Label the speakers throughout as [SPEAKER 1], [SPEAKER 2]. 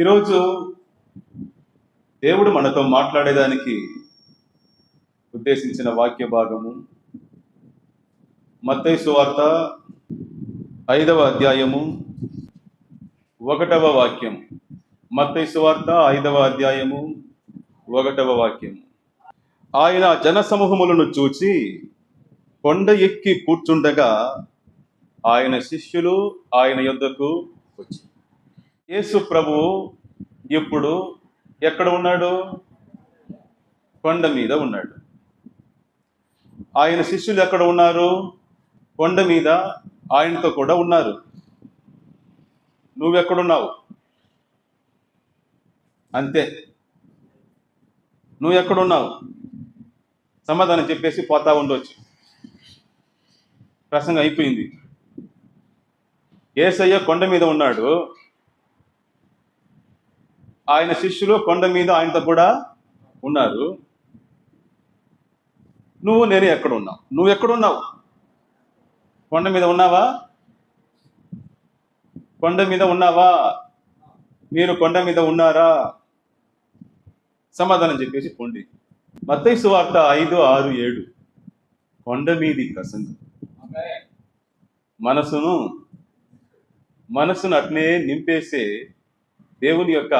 [SPEAKER 1] ఈరోజు దేవుడు మనతో మాట్లాడేదానికి ఉద్దేశించిన వాక్య భాగము. మత్తయి వార్త ఐదవ అధ్యాయము ఒకటవ వాక్యం. మత్తయి వార్త ఐదవ అధ్యాయము ఒకటవ వాక్యం. ఆయన జనసమూహములను చూచి కొండ ఎక్కి కూర్చుండగా ఆయన శిష్యులు ఆయన యొద్దకు వచ్చి యేసు ప్రభు ఇప్పుడు ఎక్కడ ఉన్నాడు? కొండ మీద ఉన్నాడు. ఆయన శిష్యులు ఎక్కడ ఉన్నారు? కొండ మీద ఆయనతో కూడా ఉన్నారు. నువ్వెక్కడున్నావు? అంతే. నువ్వు ఎక్కడున్నావు సమాధానం చెప్పేసి పోతా ఉండొచ్చు. ప్రసంగం అయిపోయింది. ఏసయ్య కొండ మీద ఉన్నాడు. ఆయన శిష్యులు కొండ మీద ఆయనతో కూడా ఉన్నారు. నువ్వు నేను ఎక్కడ ఉన్నావు నువ్వు ఎక్కడున్నావు? కొండ మీద ఉన్నావా? కొండ మీద ఉన్నావా? మీరు కొండ మీద ఉన్నారా? సమాధానం చెప్పేసి పొండి. మత్తయి సువార్త ఐదు ఆరు ఏడు. కొండ మీది ప్రసంగం. మనసును మనసును అట్నే నింపేసే దేవుని యొక్క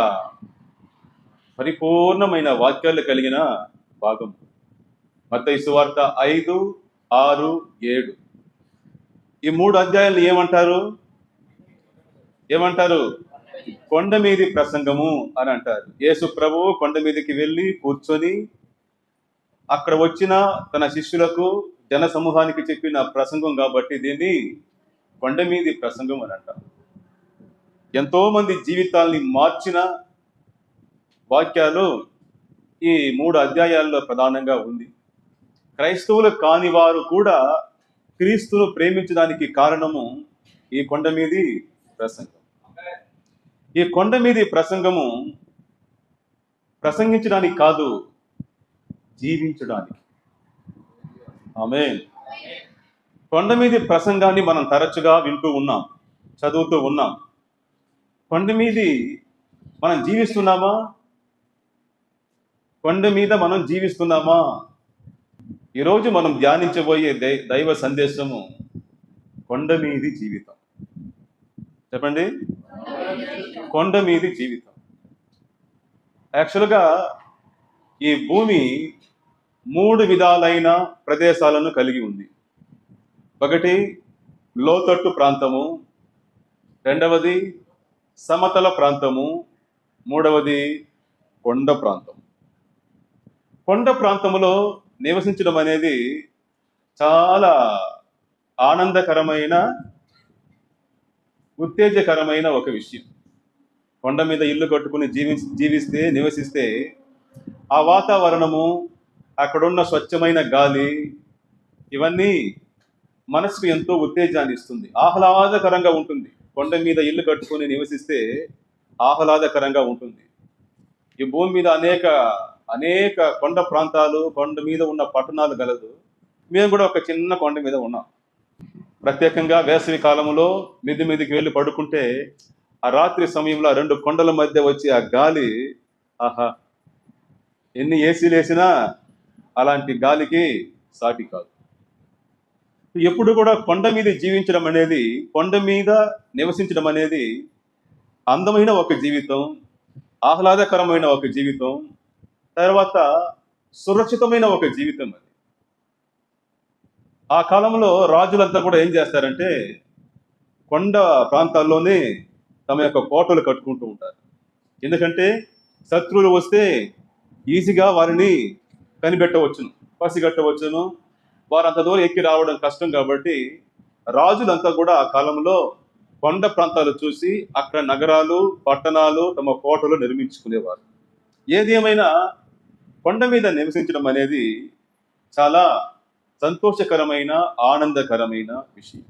[SPEAKER 1] పరిపూర్ణమైన వాక్యాలు కలిగిన భాగం. మత్తయి సువార్త ఐదు ఆరు ఏడు. ఈ మూడు అధ్యాయాలు ఏమంటారు? ఏమంటారు? కొండ మీది ప్రసంగము అని అంటారు. యేసు ప్రభువు కొండ మీదకి వెళ్ళి కూర్చొని అక్కడ వచ్చిన తన శిష్యులకు జన సమూహానికి చెప్పిన ప్రసంగం కాబట్టి దీన్ని కొండ మీది ప్రసంగం అని అంటారు. ఎంతో మంది జీవితాల్ని మార్చిన వాక్యాలు ఈ మూడు అధ్యాయాల్లో ప్రధానంగా ఉంది. క్రైస్తవులు కాని వారు కూడా క్రీస్తును ప్రేమించడానికి కారణము ఈ కొండ మీది ప్రసంగం. ఈ కొండ మీది ప్రసంగము ప్రసంగించడానికి కాదు జీవించడానికి. ఆమె కొండ మీది ప్రసంగాన్ని మనం తరచుగా వింటూ ఉన్నాం చదువుతూ ఉన్నాం. కొండ మీది మనం జీవిస్తున్నామా? కొండ మీద మనం జీవిస్తున్నామా? ఈరోజు మనం ధ్యానించబోయే దై- దైవ సందేశము కొండ మీది జీవితం. చెప్పండి? కొండ మీది జీవితం. యాక్చువల్గా ఈ భూమి మూడు విధాలైన ప్రదేశాలను కలిగి ఉంది. ఒకటి లోతట్టు ప్రాంతము రెండవది సమతల ప్రాంతము మూడవది కొండ ప్రాంతం. కొండ ప్రాంతములో నివసించడం అనేది చాలా ఆనందకరమైన ఉత్తేజకరమైన ఒక విషయం. కొండ మీద ఇల్లు కట్టుకుని జీవి జీవిస్తే నివసిస్తే ఆ వాతావరణము అక్కడున్న స్వచ్ఛమైన గాలి ఇవన్నీ మనసుకు ఎంతో ఉత్తేజాన్ని ఇస్తుంది ఆహ్లాదకరంగా ఉంటుంది. కొండ మీద ఇల్లు కట్టుకొని నివసిస్తే ఆహ్లాదకరంగా ఉంటుంది. ఈ భూమి మీద అనేక అనేక కొండ ప్రాంతాలు కొండ మీద ఉన్న పట్టణాలు గలదు. మేము కూడా ఒక చిన్న కొండ మీద ఉన్నాం. ప్రత్యేకంగా వేసవి కాలంలో మిది మీదకి వెళ్ళి పడుకుంటే ఆ రాత్రి సమయంలో ఆ రెండు కొండల మధ్య వచ్చి ఆ గాలి ఆహా ఎన్ని ఏసీలు వేసినా అలాంటి గాలికి సాటి కాదు. ఎప్పుడు కూడా కొండ మీద జీవించడం అనేది కొండ మీద నివసించడం అనేది అందమైన ఒక జీవితం ఆహ్లాదకరమైన ఒక జీవితం తర్వాత సురక్షితమైన ఒక జీవితం అది. ఆ కాలంలో రాజులంతా కూడా ఏం చేస్తారంటే కొండ ప్రాంతాల్లోనే తమ యొక్క కోటలు కట్టుకుంటూ ఉంటారు. ఎందుకంటే శత్రువులు వస్తే ఈజీగా వారిని కనిపెట్టవచ్చును పసిగట్టవచ్చును వారు అంత దూరం ఎక్కి రావడం కష్టం కాబట్టి రాజులంతా కూడా ఆ కాలంలో కొండ ప్రాంతాలు చూసి అక్కడ నగరాలు పట్టణాలు తమ కోటలు నిర్మించుకునేవారు. ఏది ఏమైనా కొండ మీద నివసించడం అనేది చాలా సంతోషకరమైన ఆనందకరమైన విషయం.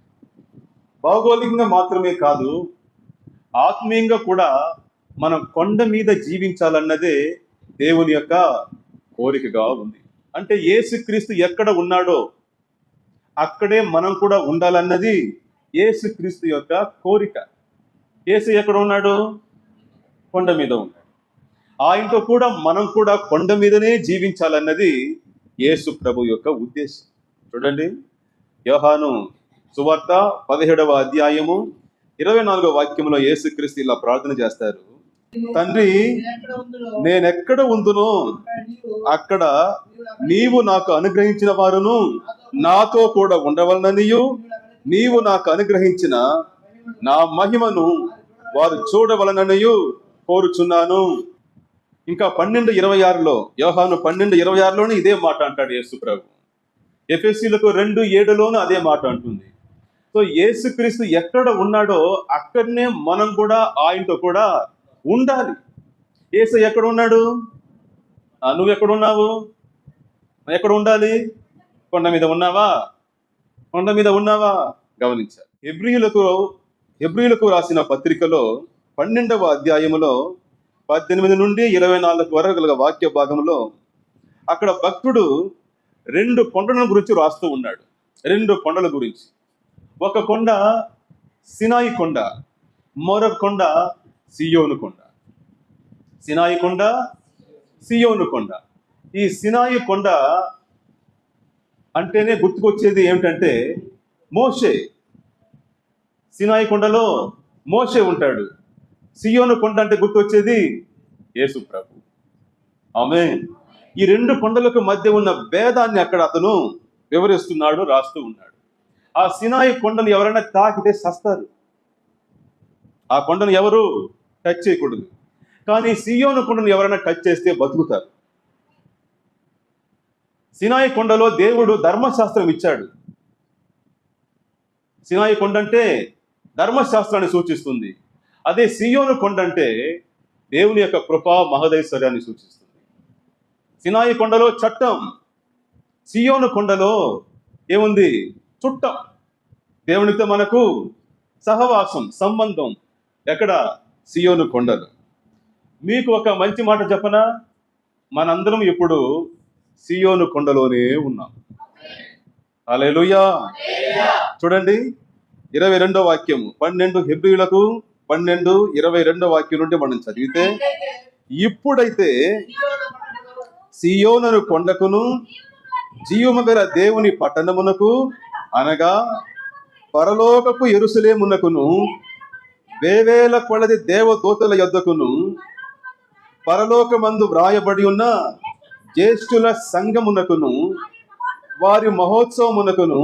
[SPEAKER 1] భౌగోళికంగా మాత్రమే కాదు ఆత్మీయంగా కూడా మనం కొండ మీద జీవించాలన్నదే దేవుని యొక్క కోరికగా ఉంది. అంటే ఏసుక్రీస్తు ఎక్కడ ఉన్నాడో అక్కడే మనం కూడా ఉండాలన్నది ఏసుక్రీస్తు యొక్క కోరిక. ఏసు ఎక్కడ ఉన్నాడు? కొండ మీద ఉన్నాడు. ఆయనతో కూడా మనం కూడా కొండ మీదనే జీవించాలన్నది యేసు ప్రభు యొక్క ఉద్దేశం. చూడండి. యోహాను సువార్త పదిహేడవ అధ్యాయము ఇరవై నాలుగో వాక్యంలో యేసుక్రీస్తు ఇలా ప్రార్థన చేస్తారు. తండ్రి నేనెక్కడ ఉందునో అక్కడ నీవు నాకు అనుగ్రహించిన వారును నాతో కూడా ఉండవలననియు. నీవు నాకు అనుగ్రహించిన నా మహిమను వారు చూడవలననియు కోరుచున్నాను. ఇంకా పన్నెండు ఇరవై ఆరులో యోహాను పన్నెండు ఇరవై ఆరులోనే ఇదే మాట అంటాడు యేసు ప్రభు. ఎఫ్ఎస్సీలకు రెండు ఏడులోనూ అదే మాట అంటుంది. సో యేసుక్రీస్తు ఎక్కడ ఉన్నాడో అక్కడనే మనం కూడా ఆయనతో కూడా ఉండాలి. యేసు ఎక్కడ ఉన్నాడు ఆ, నువ్వు ఎక్కడ ఉన్నావు ఎక్కడ ఉండాలి? కొండ మీద ఉన్నావా? కొండ మీద ఉన్నావా? గమనించాలి హెబ్రియులకు హెబ్రియులకు రాసిన పత్రికలో పన్నెండవ అధ్యాయములో పద్దెనిమిది నుండి ఇరవై నాలుగు వరకు గల వాక్య భాగంలో అక్కడ భక్తుడు రెండు కొండల గురించి రాస్తూ ఉన్నాడు. రెండు కొండల గురించి. ఒక కొండ సినాయి కొండ మరొక కొండ సియోను కొండ. సినాయి కొండ సియోను కొండ. ఈ సినాయి కొండ అంటేనే గుర్తుకొచ్చేది ఏమిటంటే మోషే. సినాయి కొండలో మోషే ఉంటాడు. సియోను కొండ అంటే గుర్తొచ్చేది యేసు ప్రభు. ఆమె ఈ రెండు కొండలకు మధ్య ఉన్న భేదాన్ని అక్కడ అతను వివరిస్తున్నాడు రాస్తూ ఉన్నాడు. ఆ సినాయి కొండను ఎవరైనా తాకితే సస్తారు. ఆ కొండను ఎవరు? టచ్ చేయకూడదు. కానీ సియోను కొండను ఎవరైనా టచ్ చేస్తే బతుకుతారు. సినాయి కొండలో దేవుడు ధర్మశాస్త్రం ఇచ్చాడు. సినాయి కొండ అంటే ధర్మశాస్త్రాన్ని సూచిస్తుంది. అదే సియోను కొండ అంటే దేవుని యొక్క కృపా మహదైశ్వర్యాన్ని సూచిస్తుంది. సినాయి కొండలో చట్టం సియోను కొండలో ఏముంది? చుట్టం. దేవునితో మనకు సహవాసం సంబంధం ఎక్కడ? సియోను కొండలు. మీకు ఒక మంచి మాట చెప్పనా? మనందరం ఇప్పుడు సియోను కొండలోనే ఉన్నాం. అలెలుయా చూడండి ఇరవై రెండో వాక్యము పన్నెండు హెబ్రిలకు పన్నెండు ఇరవై రెండో వాక్యం నుండి మనం చదివితే ఇప్పుడైతే సియోనను కొండకును జీవము గల దేవుని పట్టణమునకు అనగా పరలోకపు ఎరుసలేమునకును వేవేల కొలది దేవదూతల యొద్దకును పరలోకమందు వ్రాయబడి ఉన్న జ్యేష్ఠుల సంఘమునకును వారి మహోత్సవమునకును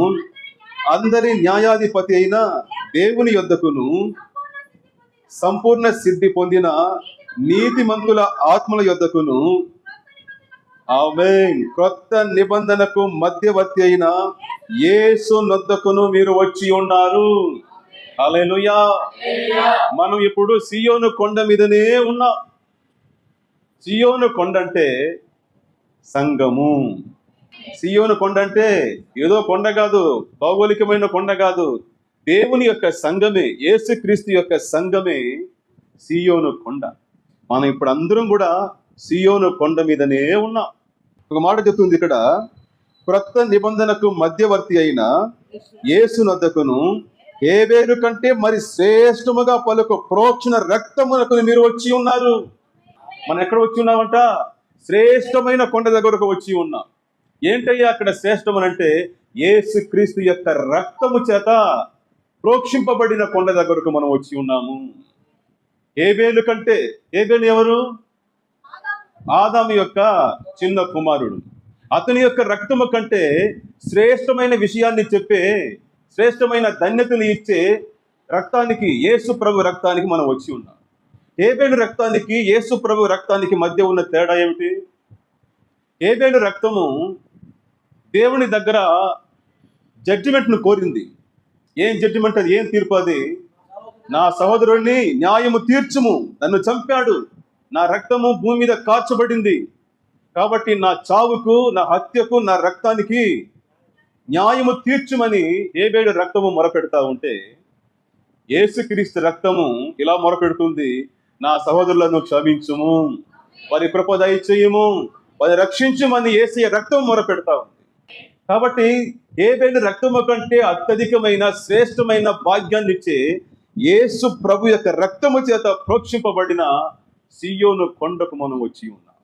[SPEAKER 1] అందరి న్యాయాధిపతి అయిన దేవుని యొద్దకును సంపూర్ణ సిద్ధి పొందిన నీతిమంతుల ఆత్మల యొద్దకును. ఆమె కొత్త నిబంధనకు మధ్యవర్తి అయిన యేసు నొద్దకును మీరు వచ్చి ఉన్నారు. అలెలుయా మనం ఇప్పుడు సియోను కొండ మీదనే ఉన్నాం. సియోను కొండ అంటే సంఘము. సియోను కొండ అంటే ఏదో కొండ కాదు భౌగోళికమైన కొండ కాదు. దేవుని యొక్క సంఘమే యేసుక్రీస్తు యొక్క సంఘమే సియోను కొండ. మనం ఇప్పుడు అందరం కూడా సియోను కొండ మీదనే ఉన్నాం. ఒక మాట చెప్తుంది ఇక్కడ. క్రొత్త నిబంధనకు మధ్యవర్తి అయిన యేసునద్దకును ఏవేరు కంటే మరి శ్రేష్టముగా పలుకు ప్రోక్షణ రక్తములకు మీరు వచ్చి ఉన్నారు. మనం ఎక్కడ వచ్చి ఉన్నామంట? శ్రేష్టమైన కొండ దగ్గరకు వచ్చి ఉన్నాం. ఏంటయ్యా అక్కడ శ్రేష్టమనంటే? యేసు క్రీస్తు యొక్క రక్తము చేత ప్రోక్షింపబడిన కొండ దగ్గరకు మనం వచ్చి ఉన్నాము. ఏబేలు కంటే ఏబేలు ఎవరు? ఆదాము యొక్క చిన్న కుమారుడు. అతని యొక్క రక్తము కంటే శ్రేష్టమైన విషయాన్ని చెప్పే శ్రేష్టమైన ధన్యతను ఇచ్చే రక్తానికి యేసు ప్రభు రక్తానికి మనం వచ్చి ఉన్నాం. ఏబేడు రక్తానికి యేసు ప్రభు రక్తానికి మధ్య ఉన్న తేడా ఏమిటి? ఏబేడు రక్తము దేవుని దగ్గర జడ్జిమెంట్ను కోరింది. ఏం జడ్జిమెంట్ అది? ఏం తీర్పు అది? నా సహోదరుణ్ణి న్యాయము తీర్చుము. నన్ను చంపాడు. నా రక్తము భూమి మీద కార్చబడింది. కాబట్టి నా చావుకు నా హత్యకు నా రక్తానికి న్యాయము తీర్చుమని ఏబేడు రక్తము మొరపెడతా ఉంటే ఏసుక్రీస్తు రక్తము ఇలా మొరపెడుతుంది నా సహోదరులను క్షమించుము వారి కృప దయచేయము వారి రక్షించుమని ఏసీ రక్తం మొరపెడతా ఉంది. కాబట్టి ఏబేడు రక్తము కంటే అత్యధికమైన శ్రేష్టమైన భాగ్యాన్ని ఇచ్చే యేసు ప్రభు యొక్క రక్తము చేత ప్రోక్షింపబడిన సియోను కొండకు మనం వచ్చి ఉన్నాం.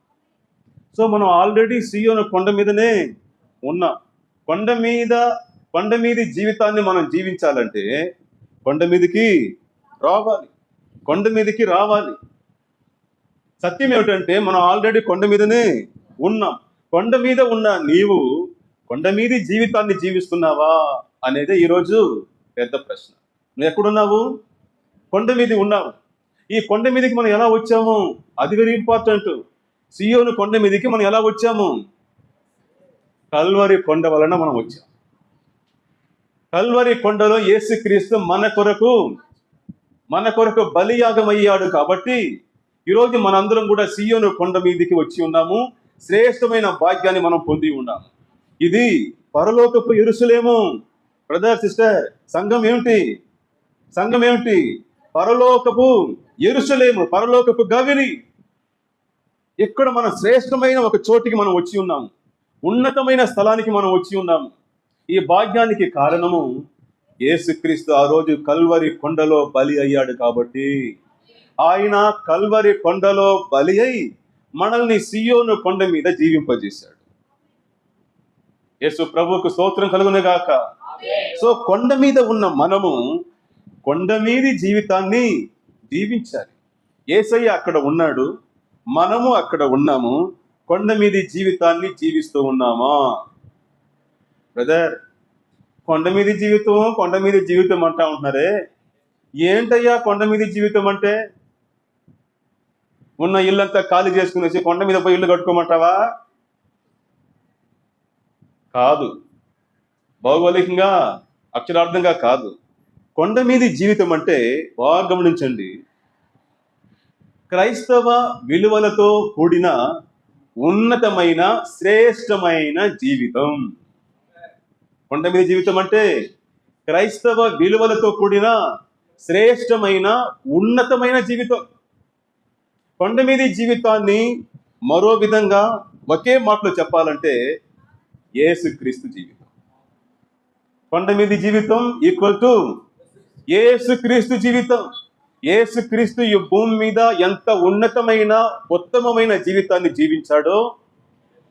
[SPEAKER 1] సో మనం ఆల్రెడీ సియోను కొండ మీదనే ఉన్నాం. కొండ మీద కొండ మీది జీవితాన్ని మనం జీవించాలంటే కొండ మీదకి రావాలి. కొండ మీదకి రావాలి. సత్యం ఏమిటంటే మనం ఆల్రెడీ కొండ మీదనే ఉన్నాం. కొండ మీద ఉన్న నీవు కొండ మీది జీవితాన్ని జీవిస్తున్నావా అనేది ఈరోజు పెద్ద ప్రశ్న. నువ్వు ఎక్కడున్నావు? కొండ మీద ఉన్నావు. ఈ కొండ మీదకి మనం ఎలా వచ్చాము? అది వెరీ ఇంపార్టెంట్. సియోను కొండ మీదకి మనం ఎలా వచ్చాము? కల్వరి కొండ వలన మనం వచ్చాం. కల్వరి కొండలో యేసుక్రీస్తు మన కొరకు మన కొరకు బలియాగం అయ్యాడు కాబట్టి ఈరోజు మనందరం కూడా సీయోను కొండ మీదకి వచ్చి ఉన్నాము. శ్రేష్టమైన భాగ్యాన్ని మనం పొంది ఉన్నాము ఇది పరలోకపు ఎరుసలేము. బ్రదర్ సిస్టర్ సంఘం ఏమిటి? సంఘం ఏమిటి? పరలోకపు ఎరుసలేము పరలోకపు గవిని. ఇక్కడ మన శ్రేష్టమైన ఒక చోటికి మనం వచ్చి ఉన్నాము ఉన్నతమైన స్థలానికి మనం వచ్చి ఉన్నాము ఈ భాగ్యానికి కారణము యేసుక్రీస్తు ఆ రోజు కల్వరి కొండలో బలి అయ్యాడు కాబట్టి. ఆయన కల్వరి కొండలో బలి అయి మనల్ని సియోను కొండ మీద జీవింపజేశాడు. యేసు ప్రభువుకు స్తోత్రం కలుగునే గాక. సో కొండ మీద ఉన్న మనము కొండ మీది జీవితాన్ని జీవించాలి. ఏసయ్య అక్కడ ఉన్నాడు. మనము అక్కడ ఉన్నాము. కొండ మీది జీవితాన్ని జీవిస్తూ ఉన్నామా? బ్రదర్ కొండ మీది జీవితం కొండ మీది జీవితం అంటా ఉంటున్నారే? ఏంటయ్యా కొండ మీది జీవితం అంటే? ఉన్న ఇల్లంతా ఖాళీ చేసుకునేసి కొండ మీద పోయి ఇల్లు కట్టుకోమంటావా? కాదు. భౌగోళికంగా అక్షరార్థంగా కాదు. కొండ మీది జీవితం అంటే బాగా గమనించండి. క్రైస్తవ విలువలతో కూడిన ఉన్నతమైన శ్రేష్టమైన జీవితం. కొండ మీద జీవితం అంటే క్రైస్తవ విలువలతో కూడిన శ్రేష్టమైన ఉన్నతమైన జీవితం. కొండ మీది జీవితాన్ని మరో విధంగా ఒకే మాటలో చెప్పాలంటే ఏసుక్రీస్తు జీవితం. కొండ మీది జీవితం ఈక్వల్ టు ఏసుక్రీస్తు జీవితం. ఏసుక్రీస్తు ఈ భూమి మీద ఎంత ఉన్నతమైన ఉత్తమమైన జీవితాన్ని జీవించాడో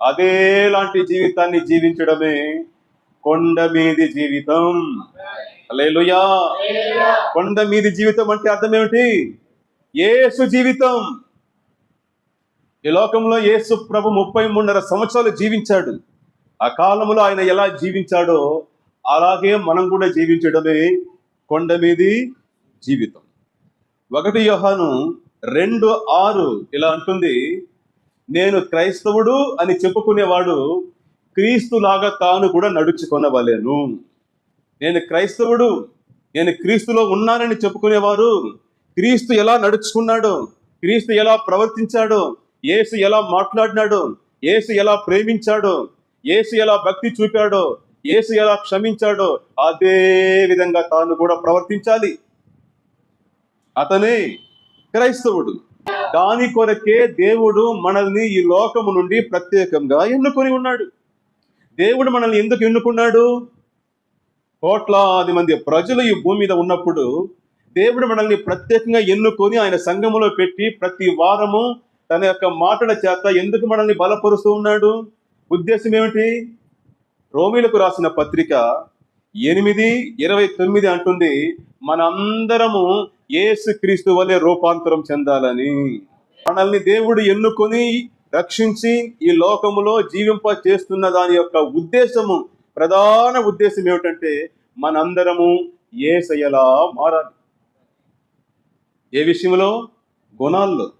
[SPEAKER 1] అదే లాంటి జీవితాన్ని జీవించడమే కొండ మీది జీవితం. హల్లెలూయా. కొండ మీది జీవితం అంటే అర్థం ఏమిటి? జీవితం. ఈ లోకంలో యేసు ప్రభు ముప్పై మూడున్నర సంవత్సరాలు జీవించాడు. ఆ కాలంలో ఆయన ఎలా జీవించాడో అలాగే మనం కూడా జీవించడమే కొండ మీది జీవితం. ఒకటి యోహాను రెండు ఆరు ఇలా అంటుంది. నేను క్రైస్తవుడు అని చెప్పుకునేవాడు క్రీస్తులాగా తాను కూడా నడుచుకొనవలేను. నేను క్రైస్తవుడు నేను క్రీస్తులో ఉన్నానని చెప్పుకునేవారు క్రీస్తు ఎలా నడుచుకున్నాడు క్రీస్తు ఎలా ప్రవర్తించాడో ఏసు ఎలా మాట్లాడినాడు ఏసు ఎలా ప్రేమించాడో ఏసు ఎలా భక్తి చూపాడో ఏసు ఎలా క్షమించాడో అదే విధంగా తాను కూడా ప్రవర్తించాలి. అతనే క్రైస్తవుడు. దాని కొరకే దేవుడు మనల్ని ఈ లోకము నుండి ప్రత్యేకంగా ఎన్నుకొని ఉన్నాడు. దేవుడు మనల్ని ఎందుకు ఎన్నుకున్నాడు? కోట్లాది మంది ప్రజలు ఈ భూమి మీద ఉన్నప్పుడు దేవుడు మనల్ని ప్రత్యేకంగా ఎన్నుకొని ఆయన సంఘములో పెట్టి ప్రతి వారము తన యొక్క మాటల చేత ఎందుకు మనల్ని బలపరుస్తూ ఉన్నాడు? ఉద్దేశం ఏమిటి? రోమిలకు రాసిన పత్రిక ఎనిమిది ఇరవై తొమ్మిది అంటుంది మనందరము ఏసు క్రీస్తు వలె రూపాంతరం చెందాలని. మనల్ని దేవుడు ఎన్నుకొని రక్షించి ఈ లోకములో జీవింప చేస్తున్న దాని యొక్క ఉద్దేశము ప్రధాన ఉద్దేశం ఏమిటంటే మనందరము ఏసయ్యలా మారాలి. ఏ విషయంలో? గుణాల్లో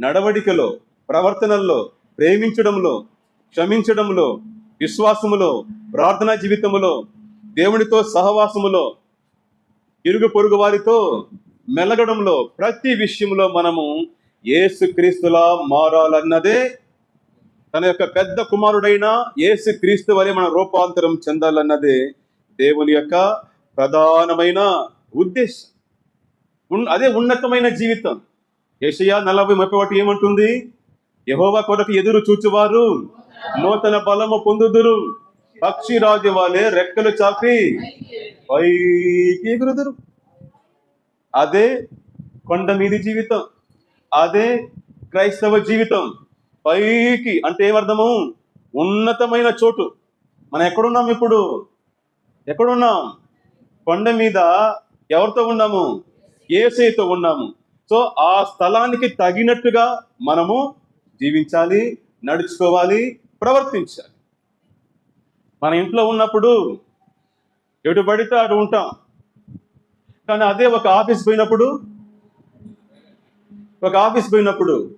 [SPEAKER 1] నడవడికలో ప్రవర్తనల్లో ప్రేమించడంలో క్షమించడంలో విశ్వాసములో ప్రార్థనా జీవితములో దేవునితో సహవాసములో ఇరుగు పొరుగు వారితో మెలగడంలో ప్రతి విషయంలో మనము యేసుక్రీస్తులా మారాలన్నదే తన యొక్క పెద్ద కుమారుడైన ఏసు క్రీస్తు వలె మన రూపాంతరం చెందాలన్నదే దేవుని యొక్క ప్రధానమైన ఉద్దేశం. ఉన్- అదే ఉన్నతమైన జీవితం. ఏషయా నలభై ముప్పై ఒకటి ఏమంటుంది? యహోవా కొరకు ఎదురు చూచువారు నూతన బలము పొందుదురు పక్షిరాజు వాళ్ళే రెక్కలు చాపి పైకి ఎగురుదురు. అదే కొండ మీది జీవితం అదే క్రైస్తవ జీవితం. పైకి అంటే ఏమర్థము ఉన్నతమైన చోటు. మనం ఎక్కడున్నాం ఇప్పుడు? ఎక్కడున్నాం? కొండ మీద ఎవరితో ఉన్నాము? ఏసైతో ఉన్నాము. సో ఆ స్థలానికి తగినట్టుగా మనము జీవించాలి నడుచుకోవాలి ప్రవర్తించాలి. మన ఇంట్లో ఉన్నప్పుడు ఎటు పడితే అటు ఉంటాం. కానీ అదే ఒక ఆఫీస్ పోయినప్పుడు ఒక ఆఫీస్ పోయినప్పుడు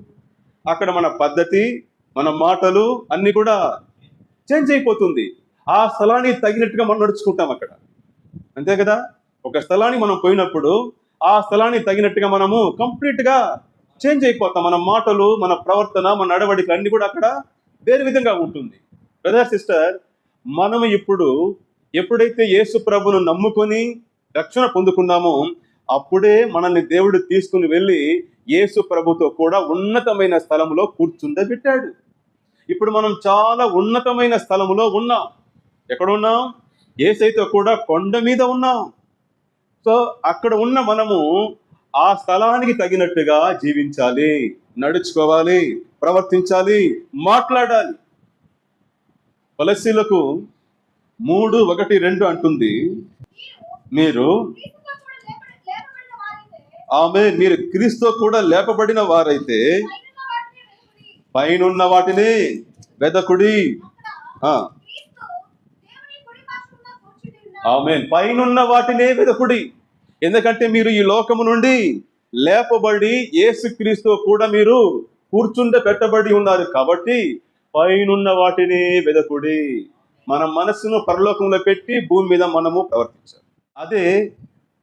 [SPEAKER 1] అక్కడ మన పద్ధతి మన మాటలు అన్నీ కూడా చేంజ్ అయిపోతుంది. ఆ స్థలానికి తగినట్టుగా మనం నడుచుకుంటాం అక్కడ. అంతే కదా? ఒక స్థలానికి మనం పోయినప్పుడు ఆ స్థలానికి తగినట్టుగా మనము కంప్లీట్గా చేంజ్ అయిపోతాం. మన మాటలు మన ప్రవర్తన మన నడవడిక అన్ని కూడా అక్కడ వేరే విధంగా ఉంటుంది. బ్రదర్ సిస్టర్ మనం ఇప్పుడు ఎప్పుడైతే యేసు ప్రభును నమ్ముకొని రక్షణ పొందుకున్నామో అప్పుడే మనల్ని దేవుడు తీసుకుని వెళ్ళి యేసు ప్రభుతో కూడా ఉన్నతమైన స్థలంలో కూర్చుండబెట్టాడు. ఇప్పుడు మనం చాలా ఉన్నతమైన స్థలములో ఉన్నాం. ఎక్కడ ఉన్నాం ఏసైతో కూడా కొండ మీద ఉన్నాం. సో అక్కడ ఉన్న మనము ఆ స్థలానికి తగినట్టుగా జీవించాలి నడుచుకోవాలి ప్రవర్తించాలి మాట్లాడాలి. పలసీలకు మూడు ఒకటి రెండు అంటుంది. మీరు ఆమె మీరు క్రీస్తు కూడా లేపబడిన వారైతే పైనున్న వాటిని వెదకుడి. ఆమె పైనున్న వాటినే వెదకుడి. ఎందుకంటే మీరు ఈ లోకము నుండి లేపబడి యేసుక్రీస్తు కూడా మీరు కూర్చుండ పెట్టబడి ఉన్నారు కాబట్టి పైనున్న వాటినే వెదకుడి. మన మనస్సును పరలోకంలో పెట్టి భూమి మీద మనము ప్రవర్తించాలి. అదే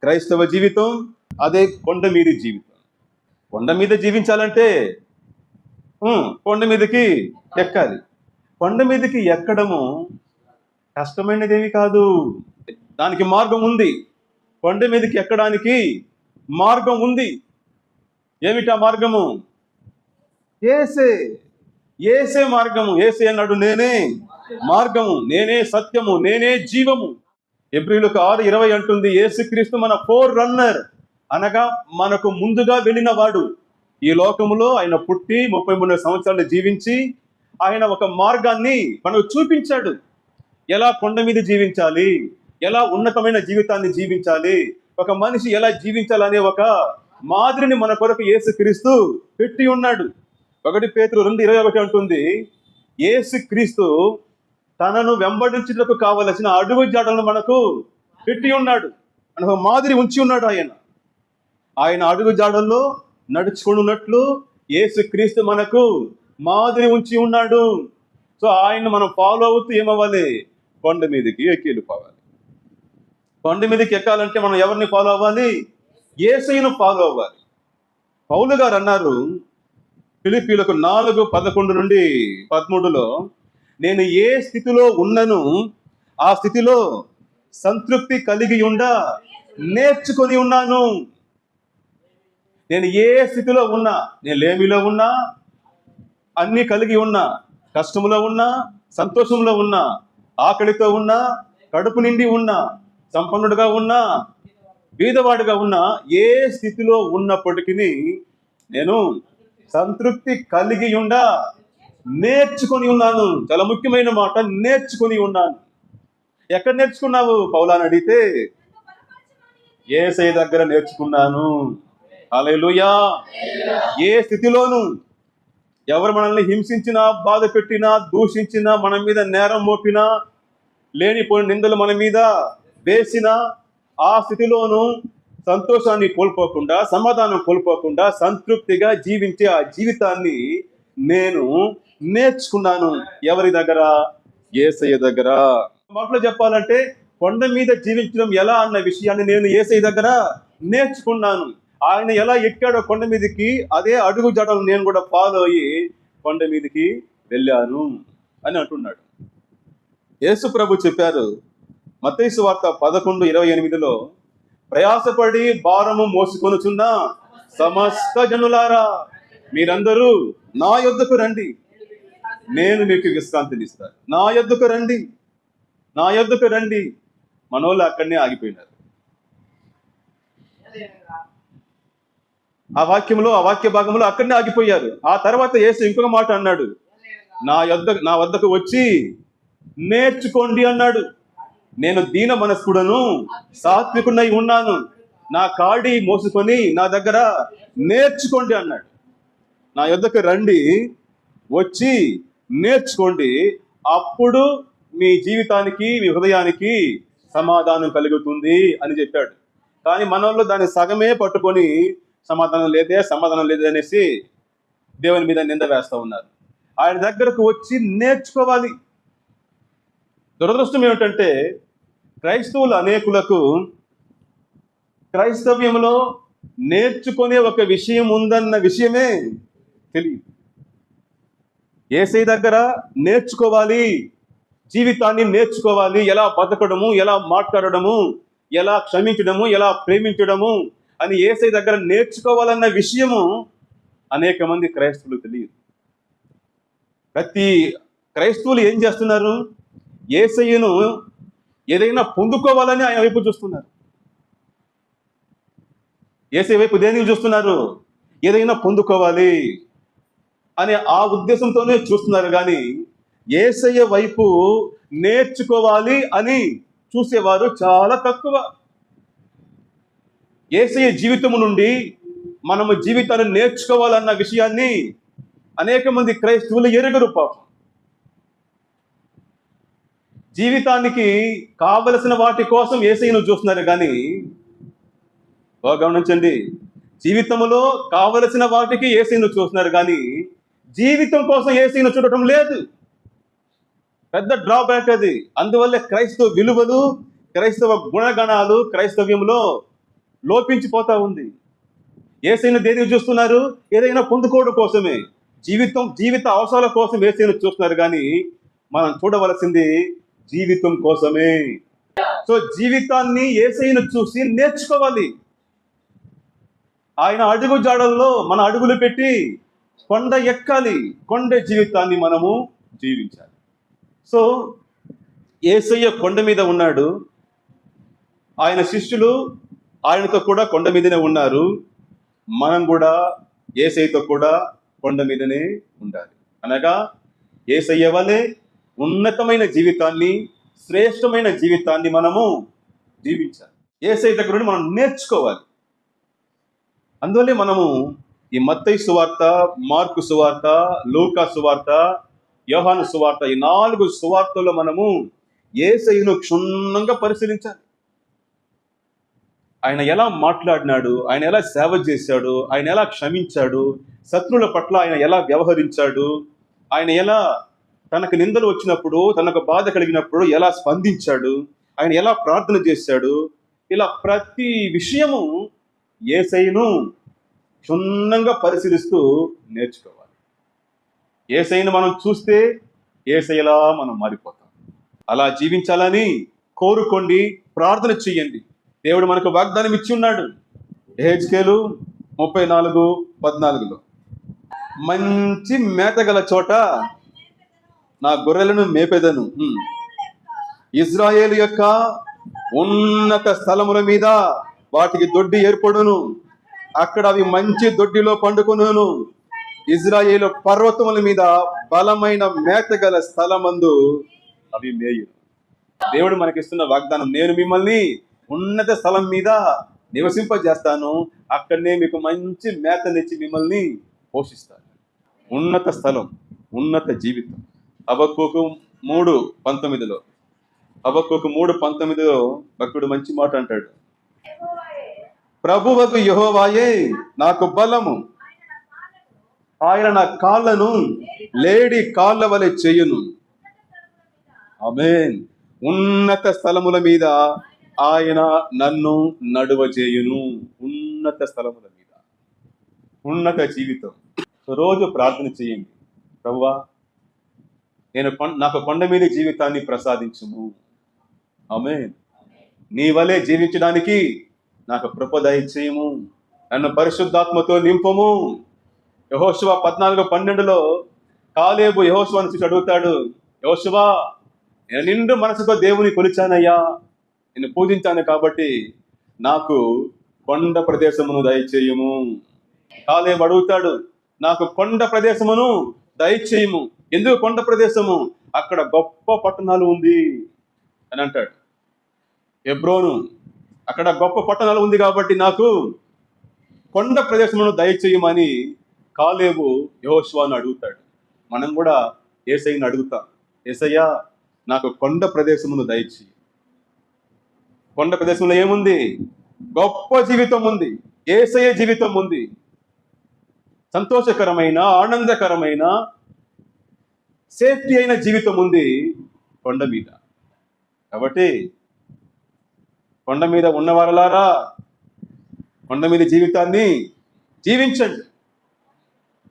[SPEAKER 1] క్రైస్తవ జీవితం అదే కొండ మీద జీవితం. కొండ మీద జీవించాలంటే కొండ మీదకి ఎక్కాలి. కొండ మీదకి ఎక్కడము కష్టమైనదేమి కాదు. దానికి మార్గం ఉంది. కొండ మీదకి ఎక్కడానికి మార్గం ఉంది. ఏమిటా మార్గము? ఏసే. ఏసే మార్గము. ఏసే అన్నాడు నేనే మార్గము నేనే సత్యము నేనే జీవము. ఎబ్రిలకు ఆరు ఇరవై అంటుంది ఏసుక్రీస్తు మన ఫోర్ రన్నర్ అనగా మనకు ముందుగా వెళ్ళిన వాడు ఈ లోకములో ఆయన పుట్టి ముప్పై మూడు సంవత్సరాలు జీవించి ఆయన ఒక మార్గాన్ని మనకు చూపించాడు. ఎలా కొండ మీద జీవించాలి? ఎలా ఉన్నతమైన జీవితాన్ని జీవించాలి? ఒక మనిషి ఎలా జీవించాలనే ఒక మాదిరిని మన కొరకు ఏసుక్రీస్తు పెట్టి ఉన్నాడు. ఒకటి పేతురు రెండు ఇరవై ఒకటి అంటుంది ఏసుక్రీస్తు తనను వెంబడించుటకు కావలసిన అడుగు జాడలను మనకు పెట్టి ఉన్నాడు. మనకు మాదిరి ఉంచి ఉన్నాడు ఆయన. ఆయన అడుగు జాడల్లో నడుచుకున్నట్లు యేసుక్రీస్తు మనకు మాదిరి ఉంచి ఉన్నాడు. సో ఆయన మనం ఫాలో అవుతూ ఏమవ్వాలి? కొండ మీదకి ఎక్కిపోవాలి కొండ మీదకి ఎక్కాలంటే మనం ఎవరిని ఫాలో అవ్వాలి? ఏసైను ఫాలో అవ్వాలి. పౌలు గారు అన్నారు ఫిలిపీలకు నాలుగు పదకొండు నుండి పదమూడులో నేను ఏ స్థితిలో ఉన్నను ఆ స్థితిలో సంతృప్తి కలిగి ఉండ నేర్చుకొని ఉన్నాను. నేను ఏ స్థితిలో ఉన్నా నేను లేమిలో ఉన్నా అన్ని కలిగి ఉన్నా కష్టంలో ఉన్నా సంతోషంలో ఉన్నా ఆకలితో ఉన్నా కడుపు నిండి ఉన్నా సంపన్నుడుగా ఉన్నా బీదవాడుగా ఉన్నా ఏ స్థితిలో ఉన్నప్పటికీ నేను సంతృప్తి కలిగి ఉండా నేర్చుకొని ఉన్నాను. చాలా ముఖ్యమైన మాట నేర్చుకొని ఉన్నాను. ఎక్కడ నేర్చుకున్నావు? పౌలాని అడిగితే ఏసై దగ్గర నేర్చుకున్నాను. అలెలుయా ఏ స్థితిలోనూ ఎవరు మనల్ని హింసించినా బాధ పెట్టినా దూషించినా మన మీద నేరం మోపినా లేనిపోయిన నిందలు మన మీద వేసినా ఆ స్థితిలోనూ సంతోషాన్ని కోల్పోకుండా సమాధానం కోల్పోకుండా సంతృప్తిగా జీవించే ఆ జీవితాన్ని నేను నేర్చుకున్నాను. ఎవరి దగ్గర? ఏసయ్య దగ్గర. మాటలు చెప్పాలంటే కొండ మీద జీవించడం ఎలా అన్న విషయాన్ని నేను ఏసయ్య దగ్గర నేర్చుకున్నాను. ఆయన ఎలా ఎక్కాడో కొండ మీదకి అదే అడుగు జడలు నేను కూడా ఫాలో అయ్యి కొండ మీదకి వెళ్ళాను అని అంటున్నాడు. యేసు ప్రభు చెప్పారు మతేసు వార్త పదకొండు ఇరవై ఎనిమిదిలో ప్రయాసపడి భారము మోసుకొనుచున్న సమస్త జనులారా మీరందరూ నా యొద్దకు రండి. నేను మీకు విశ్రాంతినిస్తాను నా యొద్దకు రండి. నా యొద్దకు రండి. మనోళ్ళు అక్కడనే ఆగిపోయినారు. ఆ వాక్యంలో ఆ వాక్య భాగంలో అక్కడనే ఆగిపోయారు. ఆ తర్వాత యేసు ఇంకొక మాట అన్నాడు. నా యొద్ద నా వద్దకు వచ్చి నేర్చుకోండి అన్నాడు. నేను దీన మనస్కుడను సాత్వికుడై ఉన్నాను. నా కాడి మోసుకొని నా దగ్గర నేర్చుకోండి అన్నాడు. నా యొద్దకు రండి. వచ్చి నేర్చుకోండి. అప్పుడు మీ జీవితానికి మీ హృదయానికి సమాధానం కలుగుతుంది అని చెప్పాడు. కానీ మనలో దాన్ని సగమే పట్టుకొని సమాధానం లేదే సమాధానం లేదే అనేసి దేవుని మీద నింద వేస్తూ ఉన్నారు. ఆయన దగ్గరకు వచ్చి నేర్చుకోవాలి. దురదృష్టం ఏమిటంటే క్రైస్తవులు అనేకులకు క్రైస్తవ్యంలో నేర్చుకునే ఒక విషయం ఉందన్న విషయమే తెలియదు. ఏసై దగ్గర నేర్చుకోవాలి. జీవితాన్ని నేర్చుకోవాలి. ఎలా బతకడము ఎలా మాట్లాడడము ఎలా క్షమించడము ఎలా ప్రేమించడము అని ఏసై దగ్గర నేర్చుకోవాలన్న విషయము అనేక మంది క్రైస్తవులు తెలియదు. ప్రతి క్రైస్తవులు ఏం చేస్తున్నారు? ఏసయ్యను ఏదైనా పొందుకోవాలని ఆయన వైపు చూస్తున్నారు. ఏసై వైపు దేనికి చూస్తున్నారు? ఏదైనా పొందుకోవాలి. అనే ఆ ఉద్దేశంతోనే చూస్తున్నారు కానీ ఏసయ్య వైపు నేర్చుకోవాలి అని చూసేవారు చాలా తక్కువ. ఏసయ్య జీవితము నుండి మనము జీవితాన్ని నేర్చుకోవాలన్న విషయాన్ని అనేక మంది క్రైస్తవులు ఎరుగరు పాపం. జీవితానికి కావలసిన వాటి కోసం ఏసయ్యను చూస్తున్నారు కానీ బాగా గమనించండి. జీవితంలో కావలసిన వాటికి ఏసీను చూస్తున్నారు కానీ జీవితం కోసం ఏసీను చూడటం లేదు. పెద్ద డ్రాబ్యాక్ అది. అందువల్ల క్రైస్తవ విలువలు క్రైస్తవ గుణగణాలు క్రైస్తవ్యంలో లోపించిపోతా ఉంది. ఏసైనా దేనికి చూస్తున్నారు? ఏదైనా పొందుకోవడం కోసమే. జీవితం జీవిత అవసరాల కోసం ఏసైను చూస్తున్నారు కానీ మనం చూడవలసింది జీవితం కోసమే. సో జీవితాన్ని ఏసైను చూసి నేర్చుకోవాలి. ఆయన అడుగు జాడల్లో మన అడుగులు పెట్టి కొండ ఎక్కాలి కొండ జీవితాన్ని మనము జీవించాలి. సో ఏసయ్య కొండ మీద ఉన్నాడు. ఆయన శిష్యులు ఆయనతో కూడా కొండ మీదనే ఉన్నారు. మనం కూడా ఏసయ్యతో కూడా కొండ మీదనే ఉండాలి. అనగా ఏసయ్య వలె ఉన్నతమైన జీవితాన్ని శ్రేష్టమైన జీవితాన్ని మనము జీవించాలి. ఏసై దగ్గర నుండి మనం నేర్చుకోవాలి. అందువల్లే మనము ఈ మత్తయి సువార్త మార్కు సువార్త లూకా సువార్త యోహాను సువార్త ఈ నాలుగు సువార్తల్లో మనము ఏసైను క్షుణ్ణంగా పరిశీలించాలి. ఆయన ఎలా మాట్లాడినాడు ఆయన ఎలా సేవ చేశాడు ఆయన ఎలా క్షమించాడు శత్రువుల పట్ల ఆయన ఎలా వ్యవహరించాడు ఆయన ఎలా తనకు నిందలు వచ్చినప్పుడు తనకు బాధ కలిగినప్పుడు ఎలా స్పందించాడు ఆయన ఎలా ప్రార్థన చేశాడు ఇలా ప్రతి విషయము ఏసైను క్షుణ్ణంగా పరిశీలిస్తూ నేర్చుకోవాలి. ఏసైను మనం చూస్తే ఏసైలా మనం మారిపోతాం. అలా జీవించాలని కోరుకోండి ప్రార్థన చెయ్యండి దేవుడు మనకు వాగ్దానం ఇచ్చి ఉన్నాడు. హెచ్కేలు ముప్పై నాలుగు పద్నాలుగులో మంచి మేతగల చోట నా గొర్రెలను మేపెదను. ఇజ్రాయేల్ యొక్క ఉన్నత స్థలముల మీద వాటికి దొడ్డి ఏర్పడును. అక్కడ అవి మంచి దొడ్డిలో పండుకును ఇజ్రాయేలు పర్వతముల మీద బలమైన మేతగల స్థలమందు అవి మేయు దేవుడు మనకిస్తున్న వాగ్దానం నేను మిమ్మల్ని ఉన్నత స్థలం మీద నివసింపజేస్తాను. అక్కడనే మీకు మంచి మేతనిచ్చి మిమ్మల్ని పోషిస్తాను. ఉన్నత స్థలం ఉన్నత జీవితం. అబక్కోకు మూడు పంతొమ్మిదిలో అబక్కోకు మూడు పంతొమ్మిదిలో భక్తుడు మంచి మాట అంటాడు. ప్రభువకు యహోవాయే నాకు బలము. ఆయన నా కాళ్ళను లేడి కాళ్ళ వలె చేయును. అమేన్ ఉన్నత స్థలముల మీద ఆయన నన్ను నడువ చేయును. ఉన్నత స్థలముల మీద. ఉన్నత జీవితం. సో రోజు ప్రార్థన చేయండి. ప్రభువా నేను నాకు కొండ మీద జీవితాన్ని ప్రసాదించుము. ఆమె నీ వలె జీవించడానికి నాకు కృప దయచేయము. నన్ను పరిశుద్ధాత్మతో నింపము. యహోశివ పద్నాలుగు పన్నెండులో కాలేబు యహోశివాని చూసి అడుగుతాడు యహోశివా నేను నిండు మనసుతో దేవుని కొలిచానయ్యా. నేను పూజించాను కాబట్టి నాకు కొండ ప్రదేశమును దయచేయము. కాలేబు అడుగుతాడు నాకు కొండ ప్రదేశమును దయచేయము. ఎందుకు కొండ ప్రదేశము? అక్కడ గొప్ప పట్టణాలు ఉంది. అని అంటాడు. ఎబ్రోను అక్కడ గొప్ప పట్టణాలు ఉంది కాబట్టి నాకు కొండ ప్రదేశమును దయచేయమని కాలేవు యహోశ్వాను అడుగుతాడు. మనం కూడా ఏసయ్యను అడుగుతాం. ఏసయ్యా నాకు కొండ ప్రదేశమును దయచేయి. కొండ ప్రదేశంలో ఏముంది? గొప్ప జీవితం ఉంది. ఏసయ్య జీవితం ఉంది. సంతోషకరమైన ఆనందకరమైన సేఫ్టీ అయిన జీవితం ఉంది కొండ మీద. కాబట్టి కొండ మీద ఉన్నవారలారా కొండ మీద జీవితాన్ని జీవించండి.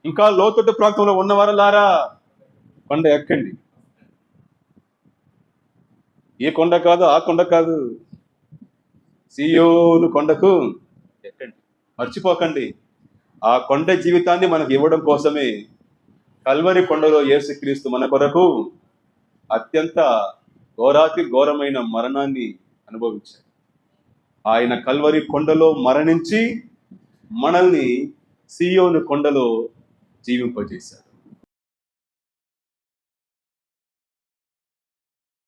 [SPEAKER 1] ఇంకా లోతట్టు ప్రాంతంలో ఉన్నవారలారా కొండ ఎక్కండి. ఏ కొండ కాదు ఆ కొండ కాదు. సియోను కొండకు ఎక్కండి. మర్చిపోకండి. ఆ కొండ జీవితాన్ని మనకు ఇవ్వడం కోసమే కల్వరి కొండలో యేసుక్రీస్తు మన కొరకు అత్యంత ఘోరాతి ఘోరమైన మరణాన్ని అనుభవించాడు. ఆయన కల్వరి కొండలో మరణించి మనల్ని సియోను కొండలో జీవింపజేశాడు.